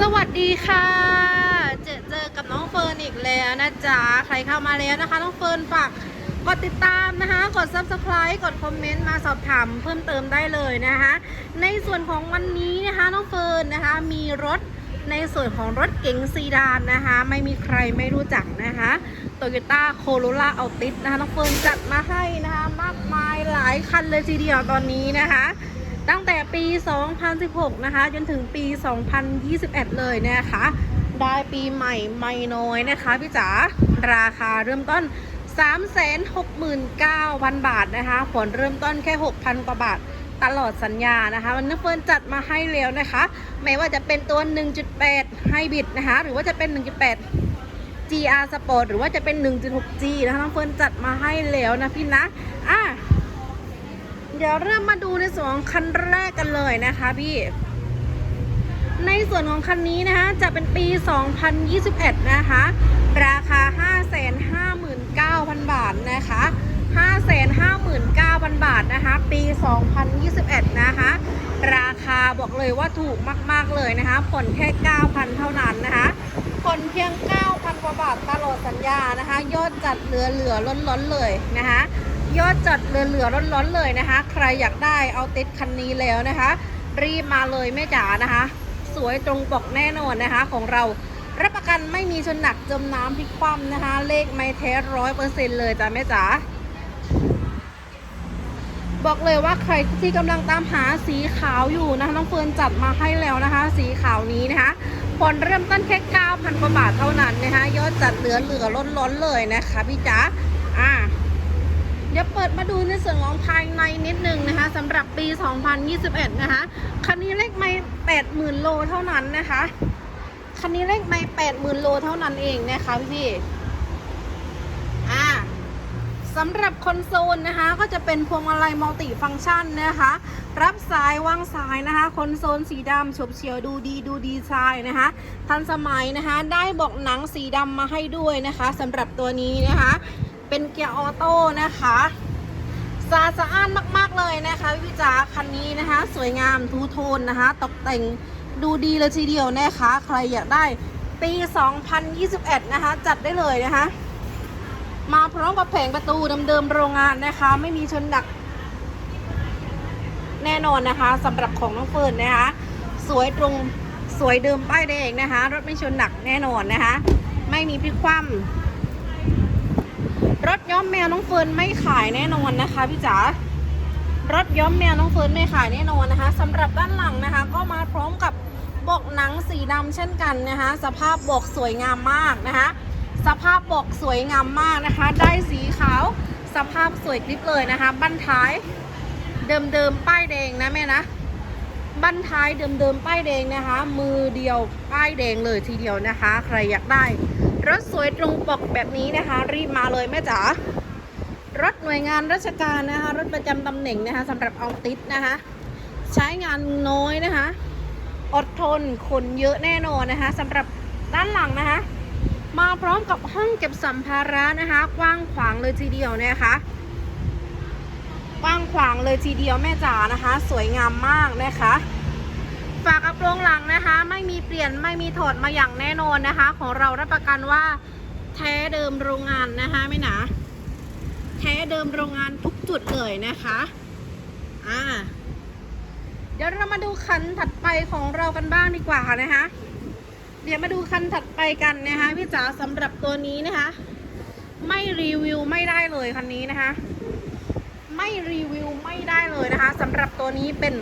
สวัสดีค่ะ เจอเจอกับน้องเฟิร์นอีกแล้วนะจ๊ะ ใครเข้ามาแล้วนะคะ น้องเฟิร์นฝากกดติดตามนะคะ กด subscribe กดคอมเมนต์มาสอบถามเพิ่มเติมได้เลยนะคะ ในส่วนของวันนี้นะคะ น้องเฟิร์นนะคะ มีรถในส่วนของรถเก๋งซีดานนะคะ ไม่มีใครไม่รู้จักนะคะโตโยต้าโคโรล่าเอาติสนะคะ น้องเฟิร์นจัดมาให้นะคะ มากมายหลายคันเลยทีเดียวตอนนี้นะคะ ตั้งแต่ปี 2016 นะคะ จนถึงปี 2021 เลยนะคะ ได้ปีใหม่ไม่น้อยนะคะพี่จ๋าราคาเริ่มต้น 369,000 บาทนะคะผลเริ่มต้นแค่ 6,000 กว่าบาทตลอดสัญญานะคะวันนี้เฟิร์นจัดมาให้แล้วนะคะไม่ว่าจะเป็นตัว 1.8 Hybrid นะคะ หรือว่าจะเป็น 1.8 GR Sport หรือว่าจะเป็น 1.6G นะคะน้องเฟิร์นจัดมาให้แล้วนะพี่นะอะ เดี๋ยวเริ่มมาดูในส่วนของคันแรกกันเลยนะคะพี่ ในส่วนของคันนี้นะคะจะเป็นปี 2021 นะคะ ราคา 559,000 บาทนะคะ 559,000 บาทนะคะ ปี 2021 นะคะ ราคาบอกเลยว่าถูกมาก ๆ เลยนะคะ ผ่อนแค่ 9,000 เท่านั้นนะคะ ผ่อนเพียง 9,000 กว่าบาทตลอดสัญญานะคะ ยอดจัดเหลือเหลือล้นล้นๆเลยนะคะ ยอดจัดเหลือเหลือล้นล้นๆเลยนะคะ ใครอยากได้เอาติดคันนี้แล้วนะคะ รีบมาเลยแม่จ๋านะคะ สวยตรงปกแน่นอนนะคะ ของเรารับประกันไม่มีชนหนักจมน้ำพลิกคว่ำนะคะ เลขไม่แท้ร้อยเปอร์เซ็นต์เลยจ้ะแม่จ๋าบอกเลยว่าใครที่กำลังตามหาสีขาวอยู่นะคะน้องเฟิร์นจัดมาให้แล้วนะคะ สีขาวนี้นะคะผลเริ่มต้นแค่9,000กว่าบาทเท่านั้นนะคะยอดจัดเหลือเหลือล้นล้นๆเลยนะคะพี่จ๋าอ่า เดี๋ยวเปิดมาดูในส่วนของภายในนิดนึงนะคะสำหรับปี 2021 นะคะ คันนี้เลขไม่ 80,000 โลเท่านั้นนะคะ คันนี้เลขไม่ 80,000 โลเท่านั้นเองนะคะพี่ๆอ่าสำหรับคอนโซลนะคะ ก็จะเป็นพวงมาลัยมัลติฟังก์ชันนะคะ รับสายวางสายนะคะ คอนโซลสีดำฉบเฉียวดูดีดูดีไซน์นะคะ ทันสมัยนะคะ ได้บอกหนังสีดำมาให้ด้วยนะคะสำหรับตัวนี้นะคะ เป็นเกียร์ออโต้นะคะสะอาดสะอ้านมาก ๆ เลยนะคะพี่จ๋าคันนี้นะคะ สวยงามทูโทนนะคะ ตกแต่งดูดีเลยทีเดียวนะคะ ใครอยากได้ปี 2021 นะคะ จัดได้เลยนะคะ มาพร้อมกับแผงประตูเดิมๆโรงงานนะคะ ไม่มีชนดักแน่นอนนะคะสำหรับของน้องเฟิร์นนะคะ สวยตรงสวยเดิมป้ายแดงนะคะ รถไม่ชนหนักแน่นอนนะคะ ไม่มีพลิกคว่ำ ถย้อมแมวน้องเฟิร์นไม่ขายแน่นอนนะคะพี่จ๋ารถย้อมแมวน้องเฟิร์นไม่ขายแน่นอนนะคะสำหรับด้านหลังนะคะ ก็มาพร้อมกับเบอกหนังสีดำเช่นกันนะคะ สภาพเบอกสวยงามมากนะคะ สภาพเบอกสวยงามมากนะคะ ได้สีขาวสภาพสวยคลิปเลยนะคะบั้นท้ายเดิมๆป้ายแดงนะแม่นะบั้นท้ายเดิมๆป้ายแดงนะคะ มือเดียวป้ายแดงเลยทีเดียวนะคะ ใครอยากได้ รถสวยตรงปกแบบนี้นะคะ รีบมาเลยแม่จ๋ารถหน่วยงานราชการนะคะ รถประจำตำแหน่งนะคะสำหรับเอาติดนะคะ ใช้งานน้อยนะคะ อดทนคนเยอะแน่นอนนะคะสำหรับด้านหลังนะคะ มาพร้อมกับห้องเก็บสัมภาระนะคะ กว้างขวางเลยทีเดียวนะคะกว้างขวางเลยทีเดียวแม่จ๋านะคะ สวยงามมากนะคะ ฝากระโปรงหลังนะคะ ไม่มีเปลี่ยนไม่มีถอดมาอย่างแน่นอนนะคะ ของเรารับประกันว่าแท้เดิมโรงงานนะคะไม่หนาแท้เดิมโรงงานทุกจุดเลยนะคะอ่าเดี๋ยวเรามาดูคันถัดไปของเรากันบ้างดีกว่านะคะ เดี๋ยวมาดูคันถัดไปกันนะคะพี่จ๋าสำหรับตัวนี้นะคะ ไม่รีวิวไม่ได้เลยคันนี้นะคะ ไม่รีวิวไม่ได้เลยนะคะสำหรับตัวนี้เป็น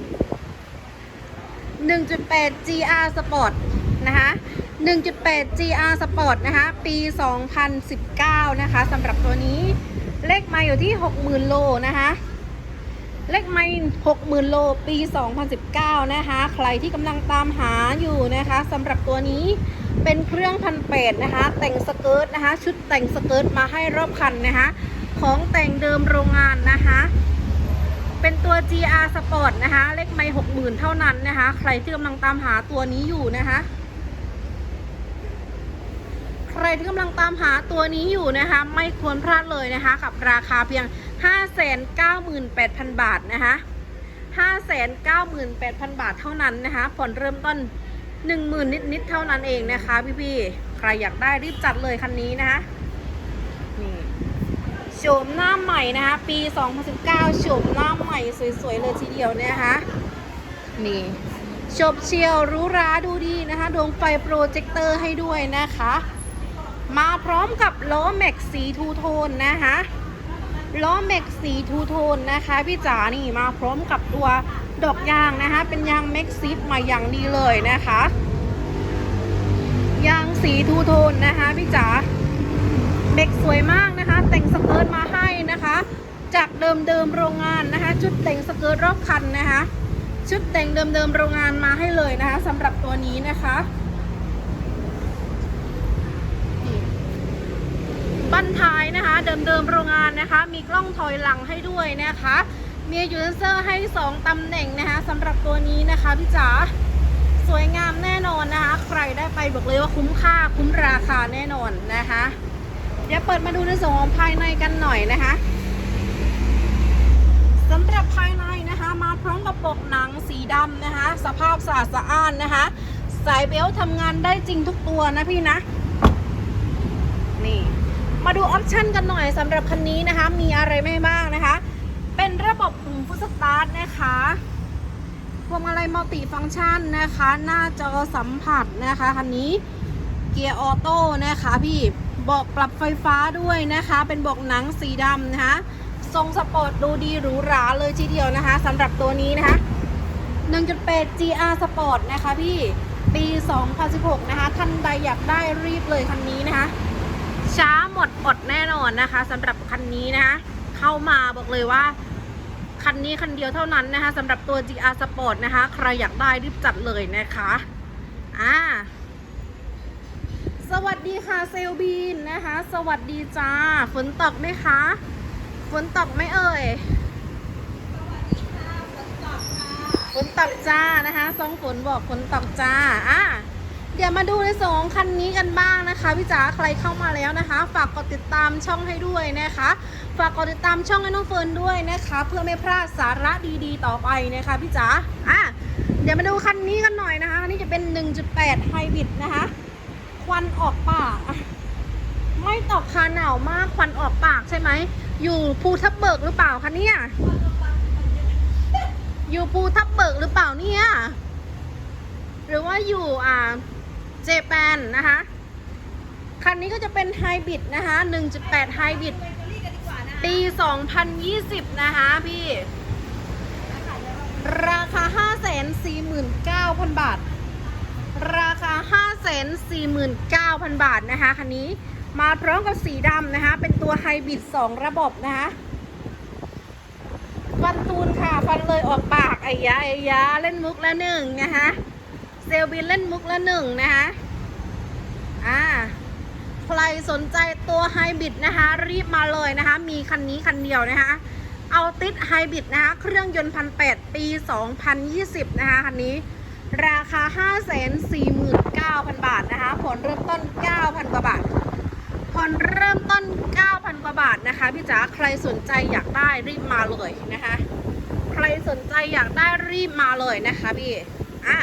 1.8 GR Sport นะคะ 1.8 GR Sport นะคะ ปี 2019 นะคะสำหรับตัวนี้ เลขไมาอยู่ที่ 60,000 โลนะคะ เลขไม้60,000 โล ปี 2019 นะคะ ใครที่กำลังตามหาอยู่นะคะสำหรับตัวนี้เป็นเครื่องพันแปดนะคะ แต่งสเกิร์ตนะคะ ชุดแต่งสเกิร์ตมาให้รอบคันนะคะ ของแต่งเดิมโรงงานนะคะ เป็นตัว GR Sport นะคะ เลขไม้60,000เท่านั้นนะคะ ใครที่กำลังตามหาตัวนี้อยู่นะคะ ใครที่กำลังตามหาตัวนี้อยู่นะคะ ไม่ควรพลาดเลยนะคะ กับราคาเพียง 598,000 บาทนะคะ 598,000 บาทเท่านั้นนะคะ ผ่อนเริ่มต้นหนึ่งหมื่นนิดๆเท่านั้นเองนะคะ พี่ๆ ใครอยากได้รีบจัดเลยคันนี้นะคะ ฉมหน้าใหม่นะคะ ปี 2019โฉมหน้าใหม่สวยๆเลยทีเดียวนะคะนี่ชบเชียวรู้ราดูดีนะคะดวงไฟโปรเจคเตอร์ให้ด้วยนะคะ มาพร้อมกับล้อแม็กสีทูโทนนะคะล้อแม็กสีทูโทนนะคะพี่จ๋านี่มาพร้อมกับตัวดอกยางนะคะ เป็นยางแม็กซิปมาอย่างดีเลยนะคะ ยางสีทูโทนนะคะพี่จ๋าเม็กสวยมาก นะคะ แต่งสเกิร์ตมาให้นะคะ จากเดิมเดิมๆโรงงานนะคะ ชุดแต่งสเกิร์ตรอบคันนะคะ ชุดแต่งเดิมเดิมๆโรงงานมาให้เลยนะคะสำหรับตัวนี้นะคะบั้นท้ายนะคะ เดิมเดิมๆโรงงานนะคะ มีกล้องถอยหลังให้ด้วยนะคะ มียูเซอร์ให้ 2 ตำแหน่งนะคะสำหรับตัวนี้นะคะพี่จ๋าสวยงามแน่นอนนะคะ ใครได้ไปบอกเลยว่าคุ้มค่าคุ้มราคาแน่นอนนะคะ เดี๋ยวเปิดมาดูในส่วนของภายในกันหน่อยนะคะสำหรับภายในนะคะมาพร้อมกับปกหนังสีดำนะคะ สภาพสะอาดสะอ้านนะคะ สายเบลต์ทำงานได้จริงทุกตัวนะพี่นะนี่มาดูออปชั่นกันหน่อยสำหรับคันนี้นะคะ มีอะไรไม่บ้างนะคะ เป็นระบบปุ่มฟุตสตาร์ทนะคะพวงมาลัยมัลติฟังก์ชันนะคะ หน้าจอสัมผัสนะคะคันนี้เกียร์ออโต้นะคะพี่ เบอกปรับไฟฟ้าด้วยนะคะ เป็นเบอกหนังสีดำนะคะ ทรงสปอร์ตดูดีหรูหราเลยทีเดียวนะคะสำหรับตัวนี้นะคะ 1.8 GR Sport นะคะพี่ปี 2016 นะคะ ท่านใดอยากได้รีบเลยคันนี้นะคะ ช้าหมดอดแน่นอนนะคะสำหรับคันนี้นะคะ เข้ามาบอกเลยว่าคันนี้คันเดียวเท่านั้นนะคะสำหรับตัว GR Sport นะคะ ใครอยากได้รีบจัดเลยนะคะ อ่า สวัสดีค่ะเซลบีนนะคะ สวัสดีจ้า ฝนตกไหมคะ ฝนตกไหมเอ่ยฝนตกจ้านะคะซองฝนบอกฝนตกจ้า อะ เดี๋ยวมาดูในส่วนของคันนี้กันบ้างนะคะพี่จ๋าใครเข้ามาแล้วนะคะ ฝากกดติดตามช่องให้ด้วยนะคะ ฝากกดติดตามช่องให้น้องเฟิร์นด้วยนะคะ เพื่อไม่พลาดสาระดีๆ ต่อไปนะคะพี่จ๋า อะ เดี๋ยวมาดูคันนี้กันหน่อยนะคะอันนี้จะเป็น 1.8ไฮบริดนะคะ ควันออกปากไม่ตอกคาหนาวมากควันออกปากใช่ไหม อยู่ภูทับเบิกหรือเปล่าคะเนี่ย อยู่ภูทับเบิกหรือเปล่าเนี่ย หรือว่าอยู่อ่าเจแปนนะคะ คันนี้ก็จะเป็นไฮบริดนะคะ 1.8ไฮบริดปี 2020 นะคะพี่ ราคา 549,000 บาท ราคา 549,000 บาทนะคะ คันนี้มาพร้อมกับสีดำนะคะ เป็นตัวไฮบริด2 ระบบนะคะ ฟันตูนค่ะ ฟันเลยออกปากไอ้ยาไอ้ยาเล่นมุกละหนึ่งนะคะเซลบินเล่นมุกละหนึ่งนะคะอ่าใครสนใจตัวไฮบริดนะคะ รีบมาเลยนะคะ มีคันนี้คันเดียวนะคะ เอาติดไฮบริดนะคะ เครื่องยนต์พันแปดปี 2020 นะคะ คันนี้ ราคา 549,000 บาทนะคะผลเริ่มต้น 9,000 กว่าบาทผ่อนเริ่มต้น 9,000 กว่าบาทนะคะพี่จ๋าใครสนใจอยากได้รีบมาเลยนะคะ ใครสนใจอยากได้รีบมาเลยนะคะพี่อะ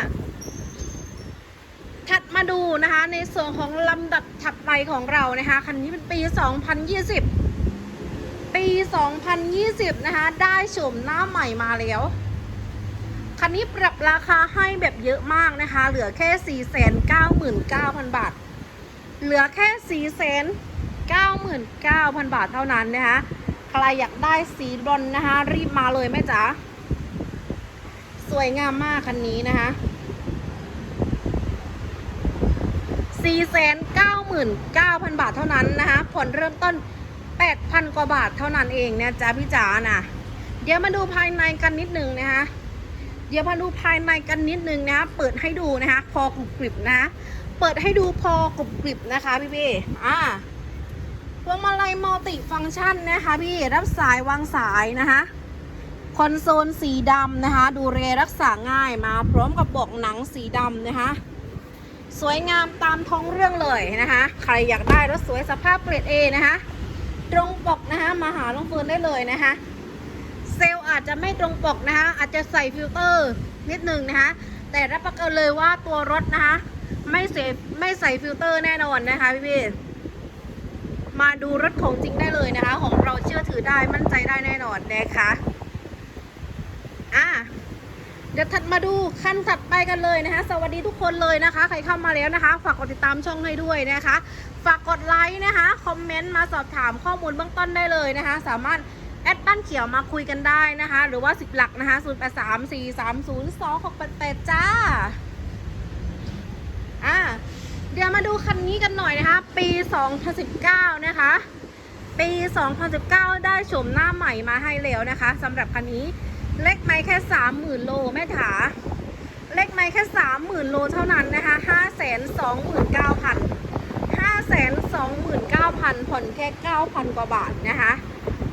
ถัดมาดูนะคะในส่วนของลำดับถัดไปของเรานะคะคันนี้เป็นปี 2020 ปี 2020 นะคะ ได้โฉมหน้าใหม่มาแล้ว คันนี้ปรับราคาให้แบบเยอะมากนะคะ เหลือแค่ 499,000 บาท เหลือแค่ 499,000 บาทเท่านั้นนะคะ ใครอยากได้สีบรอนนะคะ รีบมาเลยแม่จ๋า สวยงามมากคันนี้นะคะ 499,000 บาทเท่านั้นนะคะ ผ่อนเริ่มต้น 8,000 กว่าบาทเท่านั้นเองนะจ๊ะพี่จ๋านะ เดี๋ยวมาดูภายในกันนิดนึงนะคะ เดี๋ยวมาดูภายในกันนิดนึงนะ เปิดให้ดูนะคะ พอกรุบกริบนะ เปิดให้ดูพอกรุบกริบนะคะพี่พี่อ่าพวงมาลัยมัลติฟังก์ชันนะคะพี่รับสายวางสายนะคะคอนโซลสีดำนะคะ ดูแลรักษาง่ายมา พร้อมกับบอกหนังสีดำนะคะ สวยงามตามท้องเรื่องเลยนะคะ ใครอยากได้รถสวยสภาพเกรด A นะคะ ตรงปกนะคะ มาหาลุงเฟิร์นได้เลยนะคะ เซลล์อาจจะไม่ตรงปกนะคะ อาจจะใส่ฟิลเตอร์นิดนึงนะคะ แต่รับประกันเลยว่าตัวรถนะคะ ไม่เสพไม่ใส่ฟิลเตอร์แน่นอนนะคะพี่พี่ๆมาดูรถของจริงได้เลยนะคะ ของเราเชื่อถือได้มั่นใจได้แน่นอนนะคะอะเดี๋ยวถัดมาดูขั้นถัดไปกันเลยนะคะ สวัสดีทุกคนเลยนะคะ ใครเข้ามาแล้วนะคะ ฝากกดติดตามช่องให้ด้วยนะคะ ฝากกดไลค์นะคะ คอมเมนต์มาสอบถามข้อมูลเบื้องต้นได้เลยนะคะ สามารถ แอดบ้านเขียวมาคุยกันได้นะคะ หรือว่า10หลักนะคะ0 8 3 4 3 0 2 6 8 8จ้าอะเดี๋ยวมาดูคันนี้กันหน่อยนะคะ ปี 2019 นะคะ ปี 2019 ได้โฉมหน้าใหม่มาให้แล้วนะคะสำหรับคันนี้เล็กไม่แค่ 30,000 โลแม่ถาเล็กไม่แค่ 30,000 โลเท่านั้นนะคะ 529,000 529,000 ผ่อนแค่ 9,000 กว่าบาทนะคะ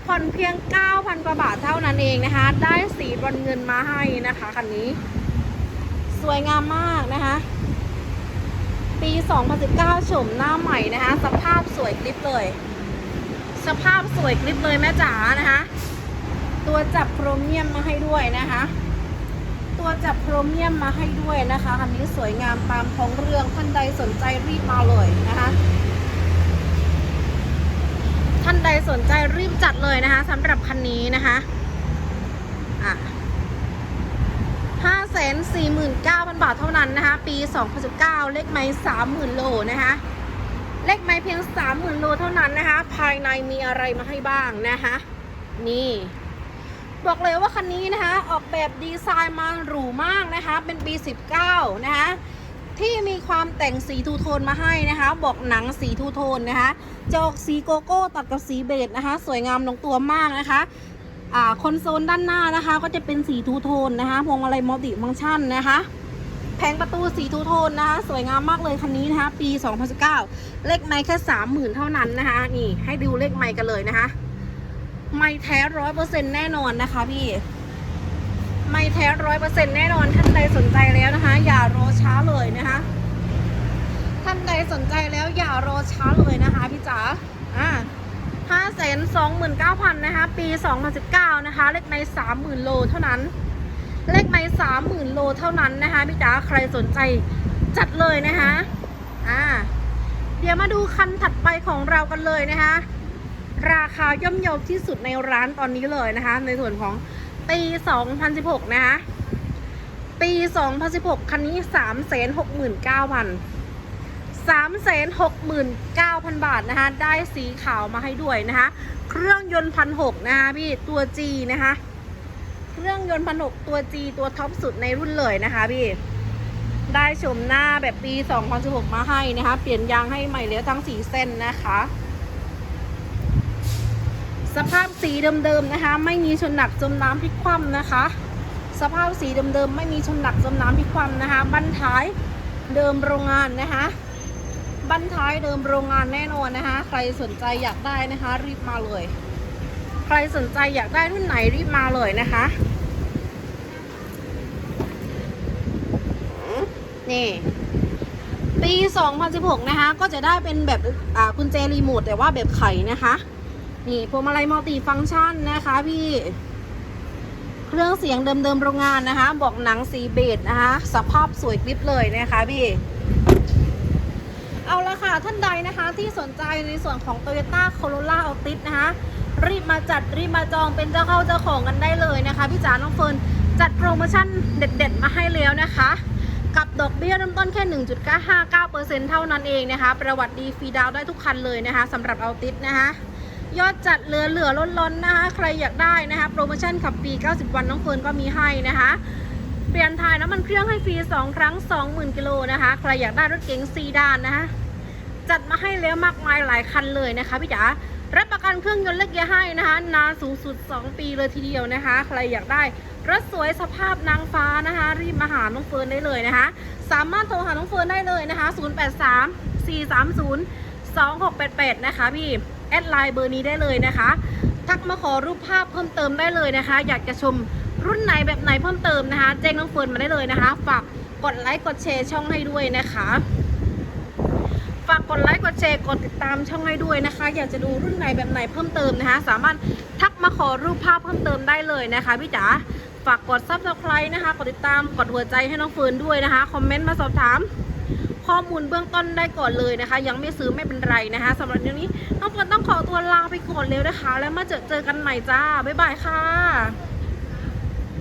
ผ่อนเพียง 9,000 กว่าบาทเท่านั้นเองนะคะ ได้สีบอนเงินมาให้นะคะคันนี้ สวยงามมากนะคะ ปี 2019โฉมหน้าใหม่นะคะ สภาพสวยคลิปเลย สภาพสวยคลิปเลยแม่จ๋านะคะ ตัวจับโครเมียมมาให้ด้วยนะคะ ตัวจับโครเมียมมาให้ด้วยนะคะคันนี้สวยงามตามท้องเรื่องท่านใดสนใจรีบมาเลยนะคะานใดสนใจรีบจัดเลยนะคะสำหรับคันนี้นะคะอะ549,000บาทเท่านั้นนะคะ ปี2019เลขไม้30,000โลนะคะ เลขไม้เพียง30,000โลเท่านั้นนะคะ ภายในมีอะไรมาให้บ้างนะคะ นี่ บอกเลยว่าคันนี้นะคะ ออกแบบดีไซน์มาหรูมากนะคะ เป็นปี19นะคะ ที่มีความแต่งสีทูโทนมาให้นะคะ บอกหนังสีทูโทนนะคะจะออกสีโกโก้ตัดกับสีเบจนะคะ สวยงามลงตัวมากนะคะอ่าคอนโซลด้านหน้านะคะ ก็จะเป็นสีทูโทนนะคะพวงมาลัยมัลติฟังก์ชันนะคะแผงประตูสีทูโทนนะคะ สวยงามมากเลยคันนี้นะคะ ปี 2019 เลขไม้แค่ 30,000 เท่านั้นนะคะ นี่ให้ดูเลขไม้กันเลยนะคะ ไม่แท้ร้อยเปอร์เซ็นแน่นอนนะคะพี่ ไม่แท้ร้อยเปอร์เซ็นแน่นอนท่านใดสนใจแล้วนะคะ อย่ารอช้าเลยนะคะ ท่านใดสนใจแล้วอย่ารอช้าเลยนะคะพี่จ๋าอ่าห้าแสนสองหมื่นเก้าพันนะคะปีสองพันสิบเก้านะคะ เลขในสามหมื่นโลเท่านั้น เลขในสามหมื่นโลเท่านั้นนะคะพี่จ๋าใครสนใจจัดเลยนะคะอ่าเดี๋ยวมาดูคันถัดไปของเรากันเลยนะคะ ราคาย่อมเยาที่สุดในร้านตอนนี้เลยนะคะ ในส่วนของ ปี 2016 นะคะ ปี 2016 คันนี้ 369,000 369,000 บาทนะคะ ได้สีขาวมาให้ด้วยนะคะ เครื่องยนต์พันหกนะคะพี่ตัว G นะคะ เครื่องยนต์พันหกตัว G ตัวท็อปสุดในรุ่นเลยนะคะพี่ ได้ชมหน้าแบบปี 2016 มาให้นะคะ เปลี่ยนยางให้ใหม่แล้วทั้งสีเส้นนะคะ สภาพสีเดิมๆนะคะ ไม่มีชนหนักจมน้ำพลิกคว่ำนะคะ สภาพสีเดิมๆไม่มีชนหนักจมน้ำพลิกคว่ำนะคะบั้นท้ายเดิมโรงงานนะคะบั้นท้ายเดิมโรงงานแน่นอนนะคะ ใครสนใจอยากได้นะคะ รีบมาเลย ใครสนใจอยากได้รุ่นไหนรีบมาเลยนะคะ นี่ ปี 2016 นะคะ ก็จะได้เป็นแบบกุญแจรีโมทแต่ว่าแบบไขนะคะ นี่พวงมาลัยมัลติฟังก์ชันนะคะพี่ เครื่องเสียงเดิมๆโรงงานนะคะ บอกหนังสีเบจนะคะ สภาพสวยกริบเลยนะคะพี่ เอาละค่ะท่านใดนะคะที่สนใจในส่วนของ Toyota Corolla Altis นะคะ รีบมาจัดรีบมาจองเป็นเจ้าเข้าเจ้าของกันได้เลยนะคะ พี่จ๋าน้องเฟิร์นจัดโปรโมชั่นเด็ด ๆ มาให้แล้วนะคะกับดอกเบี้ยเริ่มต้นแค่1.59%เท่านั้นเองนะคะ ประวัติดีฟรีดาวได้ทุกคันเลยนะคะสำหรับ Altis นะคะ ยอดจัดเหลือเหลือล้นล้นๆนะคะ ใครอยากได้นะคะ โปรโมชั่นขับฟรี90 วันน้องเฟิร์นก็มีให้นะคะ เปลี่ยนถ่ายน้ำมันเครื่องให้ฟรี 2 ครั้ง 20,000 กิโลนะคะ ใครอยากได้รถเก๋งซีดานนะคะ จัดมาให้แล้วมากมายหลายคันเลยนะคะพี่จ๋า รับประกันเครื่องยนต์และเกียร์ให้นะคะ นานสูงสุด 2 ปีเลยทีเดียวนะคะ ใครอยากได้รถสวยสภาพนางฟ้านะคะ รีบมาหาน้องเฟิร์นได้เลยนะคะ สามารถโทรหาน้องเฟิร์นได้เลยนะคะ 083 430 2688 นะคะพี่ แอดไลน์เบอร์นี้ได้เลยนะคะ ทักมาขอรูปภาพเพิ่มเติมได้เลยนะคะ อยากจะชมรุ่นไหนแบบไหนเพิ่มเติมนะคะ แจ้งน้องเฟิร์นมาได้เลยนะคะ ฝากกดไลค์กดแชร์ช่องให้ด้วยนะคะฝากกดไลค์กดแชร์กดติดตามช่องให้ด้วยนะคะ อยากจะดูรุ่นไหนแบบไหนเพิ่มเติมนะคะ สามารถทักมาขอรูปภาพเพิ่มเติมได้เลยนะคะพี่จ๋าฝากกด subscribe นะคะ กดติดตามกดหัวใจให้น้องเฟิร์นด้วยนะคะ คอมเมนต์มาสอบถาม ข้อมูลเบื้องต้นได้ก่อนเลยนะคะ ยังไม่ซื้อไม่เป็นไรนะคะสำหรับเดี๋ยวนี้น้องเฟิร์นต้องขอตัวลาไปก่อนเลยนะคะ แล้วมาเจอเจอกันใหม่จ้าบ๊ายบายค่ะ